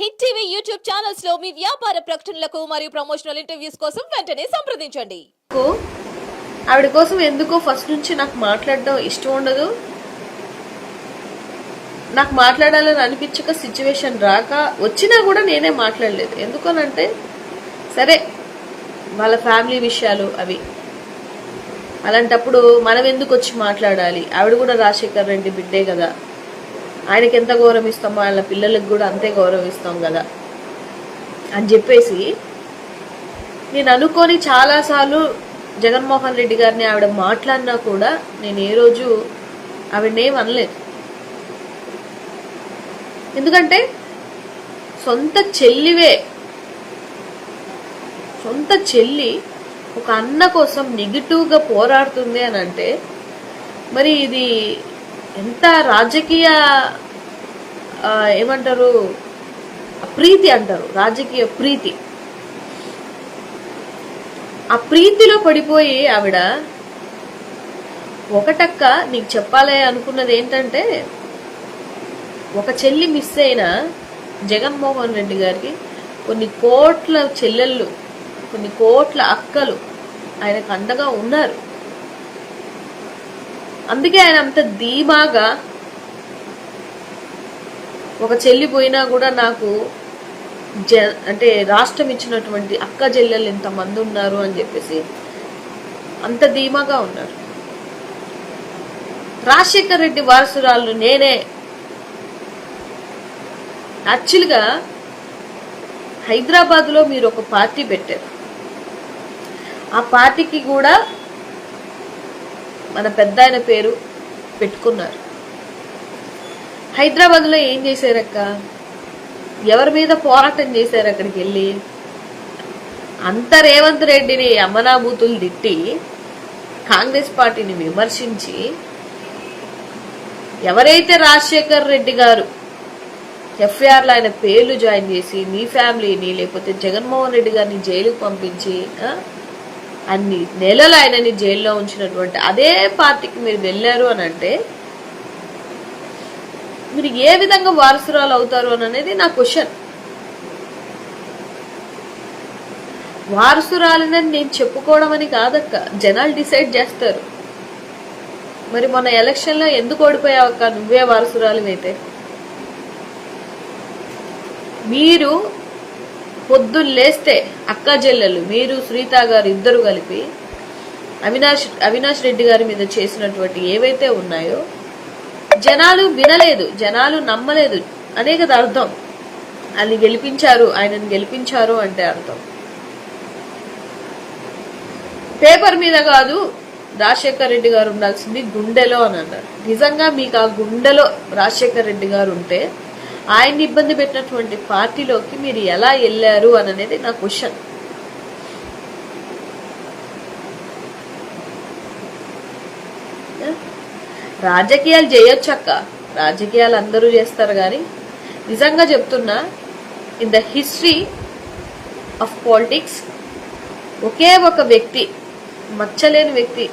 Hit TV YouTube ఛానల్స్లో మీ వ్యాపార ప్రకటనలకు మరియు ప్రమోషనల్ ఇంటర్వ్యూస్ కోసం వెంటనే సంప్రదించండి. ఆవిడ కోసం ఎందుకో ఫస్ట్ నుంచి నాకు మాట్లాడడం ఇష్టం ఉండదు? నాకు మాట్లాడాలని అనిపించక సిచ్యువేషన్ రాక వచ్చినా కూడా నేనే మాట్లాడలేదు. ఎందుకనంటే సరే వాళ్ళ ఫ్యామిలీ విషయాలు అవి. అలాంటప్పుడు మనం ఎందుకు వచ్చి మాట్లాడాలి? ఆవిడ కూడా రాజశేఖర్ రెడ్డి బిడ్డే కదా. ఆయనకి ఎంత గౌరవిస్తామో వాళ్ళ పిల్లలకు కూడా అంతే గౌరవిస్తాం కదా. అని చెప్పేసి నేను అనుకొని చాలాసార్లు జగన్మోహన్ రెడ్డి గారిని ఆవిడ మాట్లాడినా కూడా నేను ఏ రోజు ఆవిడనేం అనలేదు. ఎందుకంటే సొంత చెల్లివే. సొంత చెల్లి ఒక అన్న కోసం నెగిటివ్గా పోరాడుతుంది అని అంటే మరి ఇది ఎంత రాజకీయ ఆ, ఏమంటారు ప్రీతి అంటారు రాజకీయ ప్రీతి. ఆ ప్రీతిలో పడిపోయి ఆవిడ ఒకటక్క నీకు చెప్పాలి అనుకున్నది ఏంటంటే ఒక చెల్లి మిస్ అయిన జగన్మోహన్ రెడ్డి గారికి కొన్ని కోట్ల చెల్లెళ్ళు కొన్ని కోట్ల అక్కలు ఆయనకు అండగా ఉన్నారు. అందుకే ఆయన అంత ధీమాగా ఒక చెల్లి పోయినా కూడా నాకు జ అంటే రాష్ట్రం ఇచ్చినటువంటి అక్క చెల్లెలు ఇంతమంది ఉన్నారు అని చెప్పేసి అంత ధీమాగా ఉన్నారు. రాజశేఖర్ రెడ్డి వారసురాలు నేనే. యాక్చువల్గా హైదరాబాద్లో మీరు ఒక పార్టీ పెట్టారు. ఆ పార్టీకి కూడా మన పెద్ద ఆయన పేరు పెట్టుకున్నారు. హైదరాబాద్లో ఏం చేశారక్క? ఎవరి మీద పోరాటం చేశారు అక్కడికి వెళ్ళి? అంత రేవంత్ రెడ్డిని అమనాభూతులు తిట్టి కాంగ్రెస్ పార్టీని విమర్శించి ఎవరైతే రాజశేఖర్ రెడ్డి గారు ఎఫ్ఐఆర్లో ఆయన పేర్లు జాయిన్ చేసి మీ ఫ్యామిలీని లేకపోతే జగన్మోహన్ రెడ్డి గారిని జైలుకు పంపించి అన్ని నెలలు ఆయనని జైల్లో ఉంచినటువంటి అదే పార్టీకి మీరు వెళ్ళారు అని అంటే మీరు ఏ విధంగా వారసురాలు అవుతారు అని అనేది నా క్వశ్చన్. వారసురాలని నేను చెప్పుకోవడం అని కాదక్క జనాలు డిసైడ్ చేస్తారు. మరి మొన్న ఎలక్షన్లో ఎందుకు ఓడిపోయావు అక్క? నువ్వే వారసురాలు అయితే మీరు పొద్దున్న లేస్తే అక్క చెల్లెలు మీరు శ్రీత గారు ఇద్దరు కలిపి అవినాష్ అవినాష్ రెడ్డి గారి మీద చేసినటువంటి ఏవైతే ఉన్నాయో జనాలు వినలేదు జనాలు నమ్మలేదు. అనే కదా అర్థం. అని గెలిపించారు ఆయనను గెలిపించారు అంటే అర్థం. పేపర్ మీద కాదు రాజశేఖర్ రెడ్డి గారు ఉండాల్సింది గుండెలో అని అన్నారు. నిజంగా మీకు ఆ గుండెలో రాజశేఖర్ రెడ్డి గారు ఉంటే ఆయన్ని ఇబ్బంది పెట్టినటువంటి పార్టీలోకి మీరు ఎలా వెళ్ళారు అని అనేది నా క్వశ్చన్. రాజకీయాలు చేయొచ్చక్క రాజకీయాలు అందరూ చేస్తారు కానీ నిజంగా చెప్తున్నా in the history of politics ఒకే ఒక వ్యక్తి మచ్చలేని వ్యక్తి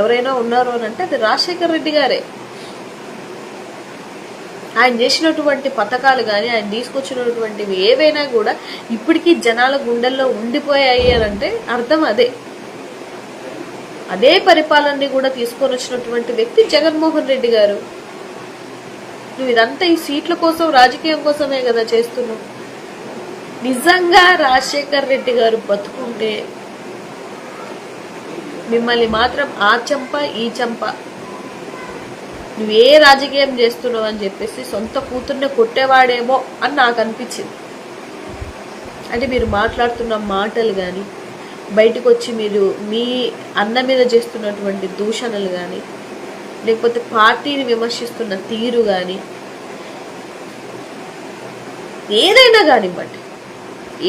ఎవరైనా ఉన్నారు అని అంటే అది రాజశేఖర్ రెడ్డి గారే. ఆయన చేసినటువంటి పథకాలు కానీ ఆయన తీసుకొచ్చినటువంటివి ఏవైనా కూడా ఇప్పటికీ జనాల గుండెల్లో ఉండిపోయాయి అని అంటే అర్థం అదే. అదే పరిపాలనని కూడా తీసుకొని వచ్చినటువంటి వ్యక్తి జగన్మోహన్ రెడ్డి గారు. నువ్వు ఇదంతా ఈ సీట్ల కోసం రాజకీయం కోసమే కదా చేస్తున్నావు. నిజంగా రాజశేఖర్ రెడ్డి గారు బతుకుంటే మిమ్మల్ని మాత్రం ఆ చంప ఈ చంప నువ్వు ఏ రాజకీయం చేస్తున్నావు అని చెప్పేసి సొంత కూతుర్ని కొట్టేవాడేమో అని నాకు అనిపించింది. అంటే మీరు మాట్లాడుతున్న మాటలు కానీ బయటకు వచ్చి మీరు మీ అన్న మీద చేస్తున్నటువంటి దూషణలు కానీ లేకపోతే పార్టీని విమర్శిస్తున్న తీరు కానీ ఏదైనా కానివ్వండి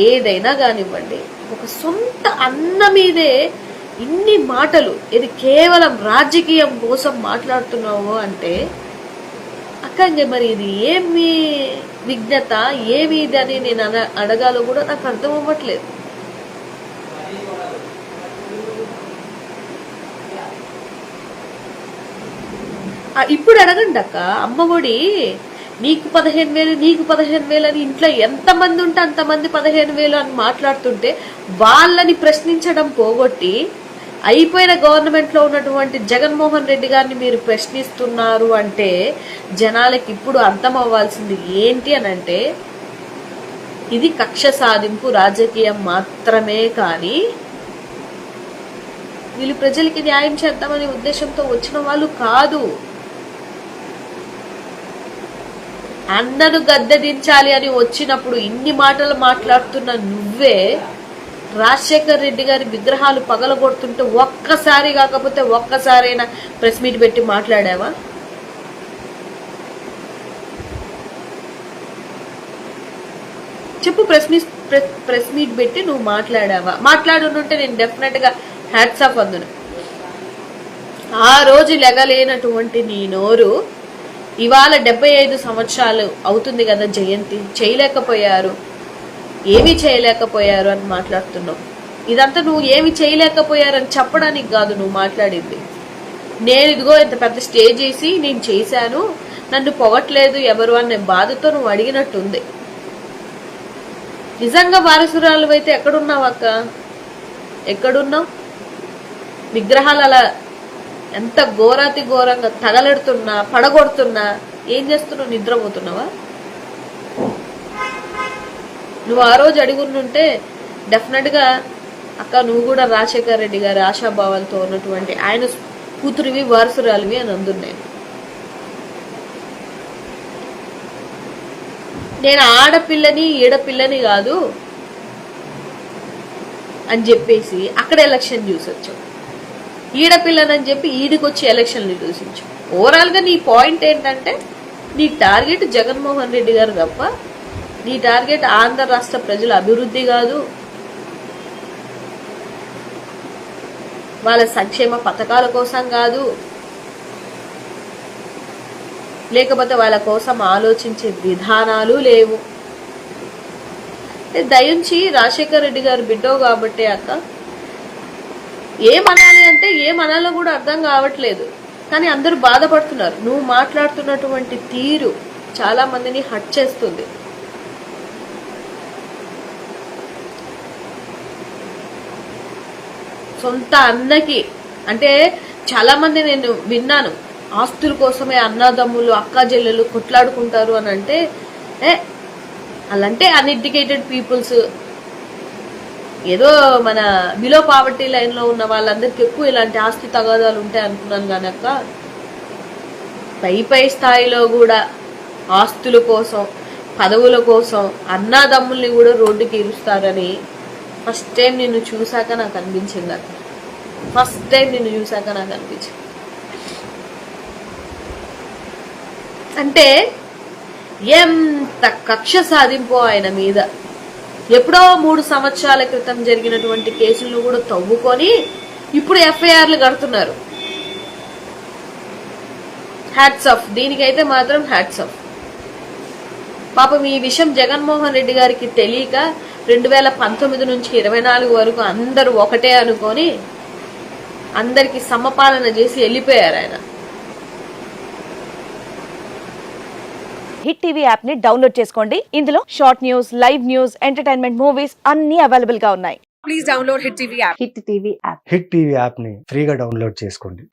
ఏదైనా కానివ్వండి ఒక సొంత అన్న మీదే ఇన్ని మాటలు ఇది కేవలం రాజకీయం కోసం మాట్లాడుతున్నావు అంటే అక్క మరి ఇది ఏమి విజ్ఞత ఏమి ఇది అని నేను అన అడగాలో కూడా నాకు అర్థం అవ్వట్లేదు. ఇప్పుడు అడగండి అక్క అమ్మఒడి నీకు పదిహేను వేలు నీకు పదిహేను వేలు అని ఇంట్లో ఎంతమంది ఉంటే అంతమంది పదిహేను వేలు అని మాట్లాడుతుంటే వాళ్ళని ప్రశ్నించడం పోగొట్టి అయిపోయిన గవర్నమెంట్లో ఉన్నటువంటి జగన్మోహన్ రెడ్డి గారిని మీరు ప్రశ్నిస్తున్నారు అంటే జనాలకి ఇప్పుడు అర్థం అవ్వాల్సింది ఏంటి అని అంటే ఇది కక్ష సాధింపు రాజకీయం మాత్రమే కానీ వీళ్ళు ప్రజలకి న్యాయం చేద్దామనే ఉద్దేశంతో వచ్చిన వాళ్ళు కాదు. అన్నను గద్దెదించాలి అని వచ్చినప్పుడు ఇన్ని మాటలు మాట్లాడుతున్న నువ్వే రాజశేఖర్ రెడ్డి గారి విగ్రహాలు పగలగొడుతుంటే ఒక్కసారి కాకపోతే ఒక్కసారైనా ప్రెస్ మీట్ పెట్టి మాట్లాడావా? చెప్పు ప్రెస్ మీట్ ప్రెస్ మీట్ పెట్టి నువ్వు మాట్లాడావా? మాట్లాడుంటే నేను డెఫినెట్గా హ్యాట్స్ ఆఫ్ అందును. ఆ రోజు లెగలేనటువంటి నీ నోరు ఇవాళ డెబ్బై ఐదు సంవత్సరాలు అవుతుంది కదా జయంతి. చేయలేకపోయారు. ఏమీ చేయలేకపోయారు అని మాట్లాడుతున్నావు. ఇదంతా నువ్వు ఏమి చేయలేకపోయారని చెప్పడానికి కాదు నువ్వు మాట్లాడింది. నేను ఇదిగో ఇంత పెద్ద స్టేజ్ చేసి నేను చేశాను నన్ను పొగట్లేదు ఎవరు అనే బాధతో నువ్వు అడిగినట్టుంది. నిజంగా వారసురాలు అయితే ఎక్కడున్నావు అక్క? ఎక్కడున్నావు? విగ్రహాలు అలా ఎంత ఘోరాతి ఘోరంగా తగలెడుతున్నా పడగొడుతున్నా ఏం చేస్తున్నావు? నిద్రపోతున్నావా? నువ్వు ఆ రోజు అడుగునుంటే డెఫినెట్గా అక్క నువ్వు కూడా రాజశేఖర్ రెడ్డి గారి ఆశాభావాలతో ఉన్నటువంటి ఆయన కూతురివి వారసురాలివి అని అందును నేను ఆడపిల్లని ఈడపిల్లని కాదు అని చెప్పేసి అక్కడ ఎలక్షన్ చూసొచ్చు ఈడపిల్లని చెప్పి ఈడికొచ్చి ఎలక్షన్లు చూసించు. ఓవరాల్గా నీ పాయింట్ ఏంటంటే నీ టార్గెట్ జగన్మోహన్ రెడ్డి గారు తప్ప నీ టార్గెట్ ఆంధ్ర రాష్ట్ర ప్రజల అభివృద్ధి కాదు. వాళ్ళ సంక్షేమ పథకాల కోసం కాదు. లేకపోతే వాళ్ళ కోసం ఆలోచించే విధానాలు లేవు. దయించి రాజశేఖర్ రెడ్డి గారు బిడ్డో కాబట్టి అక్క ఏమనాలి అంటే ఏమనాలో కూడా అర్థం కావట్లేదు. కానీ అందరూ బాధపడుతున్నారు. నువ్వు మాట్లాడుతున్నటువంటి తీరు చాలా మందిని హట్ చేస్తుంది. సొంత అన్నకి. అంటే చాలా మంది నేను విన్నాను. ఆస్తుల కోసమే అన్నదమ్ములు అక్క చెల్లెలు కొట్లాడుకుంటారు అని అంటే ఏ అలాంటే అన్ఎడ్యుకేటెడ్ పీపుల్స్ ఏదో మన బిలో పావర్టీ లైన్లో ఉన్న వాళ్ళందరికీ ఎక్కువ ఇలాంటి ఆస్తి తగాదాలు ఉంటాయి అనుకున్నాను కనుక పై పై స్థాయిలో కూడా ఆస్తుల కోసం పదవుల కోసం అన్నాదమ్ముల్ని కూడా రోడ్డుకి ఇరుస్తారని ఫస్ట్ టైం నిన్ను చూశాక నాకు అనిపించింది అక్క ఫస్ట్ టైం నిన్ను చూశాక నాకు అనిపించింది. అంటే ఎంత కక్ష సాధింపు ఆయన మీద. ఎప్పుడో మూడు సంవత్సరాల క్రితం జరిగినటువంటి కేసులను కూడా తవ్వుకొని ఇప్పుడు ఎఫ్ఐఆర్లు కడుతున్నారు. హ్యాట్స్ ఆఫ్ దీనికైతే మాత్రం హ్యాట్స్ ఆఫ్ పాపం ఈ విషయం జగన్మోహన్ రెడ్డి గారికి తెలియక రెండు వేల పంతొమ్మిది నుంచి ఇరవై నాలుగు వరకు అందరూ ఒకటే అనుకొని అందరికి సమపాలన చేసి వెళ్ళిపోయారు ఆయన. హిట్ టీవీ యాప్ని డౌన్లోడ్ చేసుకోండి. ఇందులో short news live news entertainment movies అన్ని అవైలబుల్గా ఉన్నాయి. please download Hit TV app. Hit TV app. Hit TV యాప్ని ఫ్రీగా డౌన్లోడ్ చేసుకోండి.